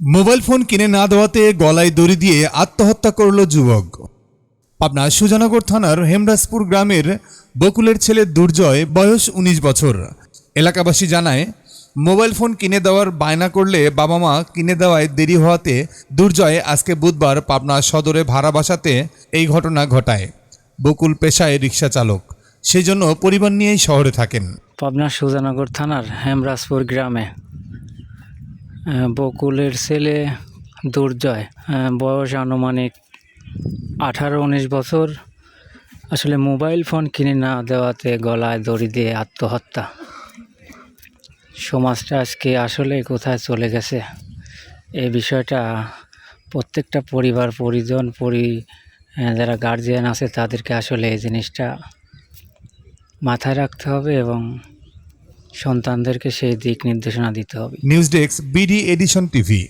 Mobile phone কিনে না দেওয়াতে গলায় দড়ি দিয়ে আত্মহত্যা করল যুবক। পাবনা সুজানগর থানার হেমরাজপুর গ্রামের বকুলের ছেলে দুর্জয়, বয়স ১৯ বছর। এলাকাবাসী জানায়, মোবাইল ফোন কিনে দেওয়ার বায়না করলে বাবা মা কিনে দেওয়ায় দেরি হওয়াতে দুর্জয় আজকে বুধবার পাবনা সদরে ভাড়া বাসাতে এই ঘটনা ঘটায়। বকুল পেশায় রিক্সা চালক। সেই জন্য পরিবার নিয়েই শহরে থাকেন। পাবনা সুজানগর থানার হেমরাজপুর গ্রামে। বকুলের ছেলে দুর্জয় বয়স আনুমানিক আঠারো উনিশ বছর। আসলে মোবাইল ফোন কিনে না দেওয়াতে গলায় দড়ি দিয়ে আত্মহত্যা। সমাজটা আজকে আসলে কোথায় চলে গেছে? এই বিষয়টা প্রত্যেকটা পরিবার, পরিজন, পরি যারা গার্জিয়ান আছে তাদেরকে আসলে এই জিনিসটা মাথায় রাখতে হবে এবং সন্তানদেরকে সেই দিক নির্দেশনা দিতে হবে। News desk BD edition TV